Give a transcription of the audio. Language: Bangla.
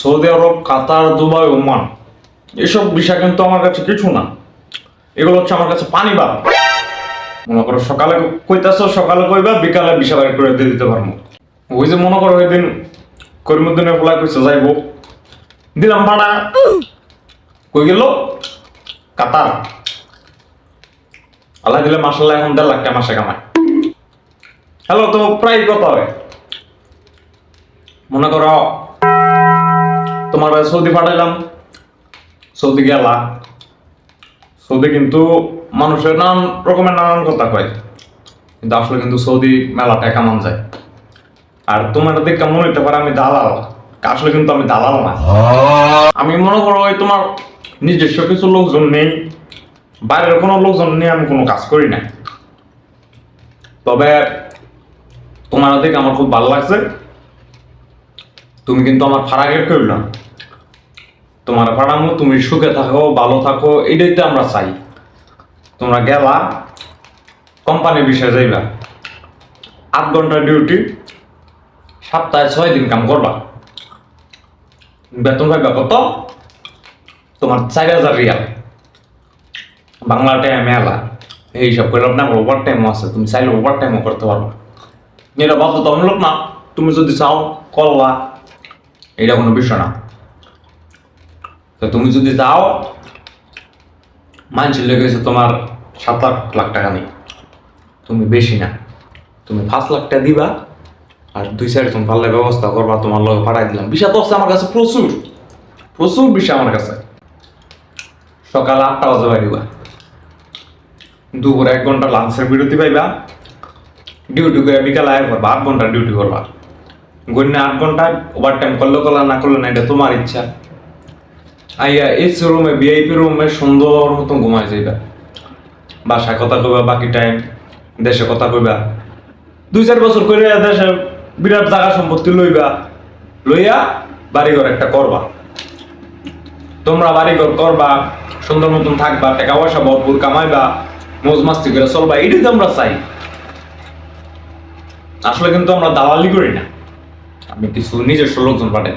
Saudi Arab, Qatar, Dubai, Oman. এসব বিষয় কিন্তু আমার কাছে কিছু না। এগুলো হচ্ছে আমার কাছে পানি বাপ মনে করো সকালে কইতাছো, সকালে কইবা, বিকালে বিশা বাড়ি করে দিয়ে দিতে পারব। ওই যে মনে করো ওই দিন করিমুদ্দিনের ফোলা কইছে, যাইবো। দিলাম ভাড়া। কই গেল? কাতার। আল্লাহ দিলে মাসাল্লাহ এখন দেড় লাখ টাকা মাসে কামায়। হ্যালো, তো প্রায় কথা হয়? মনে করো তোমার সৌদি পাঠাইলাম। সৌদি গেলা। সৌদি কিন্তু মানুষের নানান রকমের নানান কথা কয়। কিন্তু আসলে কিন্তু সৌদি মেলা টাকা মান যায়। আর তোমার দেখে মনে হতে পারে আমি দালাল। আসলে কিন্তু আমি দালাল না। আমি মনে করো ওই তোমার নিজস্ব কিছু লোকজন নেই। বাইরের কোনো লোকজন নিয়ে আমি কোনো কাজ করি না। তবে তোমার দেখে আমার খুব ভালো লাগছে। তুমি কিন্তু আমার ফারাগের করল না। তোমার ফাড়ামো তুমি সুখে থাকো, ভালো থাকো, এটাই তো আমরা চাই। তোমরা গেলা কোম্পানির বিষয়ে যাইবা। আট ঘণ্টা ডিউটি সপ্তাহে ছয় দিন কাম করবা। বেতন পাইবা কত? তোমার চার হাজার রিয়াল। বাংলা টাইম মেলা এই হিসাব করে আপনার ওভার টাইমও আছে, তুমি চাইলে ওভার টাইমও করতে পারবা। এটা বাধ্যতামূলক না, তুমি যদি চাও, করলা। এটা কোনো বিষয় না। তো তুমি যদি যাও মানছি লেগেছে তোমার সাত লাখ লাখ টাকা নেই। তুমি বেশি না। তুমি পাঁচ লাখ টাকা দিবা, আর দুই তুমি পারলে ব্যবস্থা করবা, তোমার লগে পাঠাই দিলাম। বিষয় তো আমার কাছে প্রচুর। প্রচুর বিষয় আমার কাছে। সকাল আটটা বাজে বাড়িবা দুপুর এক ঘণ্টা লাঞ্চের বিরতি পাইবা। ডিউটি করে বিকালে আয় করবা আট ঘণ্টা ডিউটি করবা। গণ্য আট ঘণ্টা ওভার টাইম করলে, করলা, না করলে, না, এটা তোমার ইচ্ছা। আইয়া এসি রুমে ভিআইপি রুমে সুন্দর মতন ঘুমাই যাইবা। বাসায় কথা কইবা, বাকি টাইম দেশে কথা কইবা। দুই চার বছর করে দেশে বিরাট জায়গা সম্পত্তি লইবা। লইয়া বাড়িঘর একটা করবা। তোমরা বাড়িঘর করবা, সুন্দর মতন থাকবা টাকা পয়সা ভরপুর কামাইবা, মৌজ মাস্তি করে চলবা, এটাই তো আমরা চাই। আসলে কিন্তু আমরা দালালি করি না। আমি কিছু নিজস্ব লোকজন পাঠাই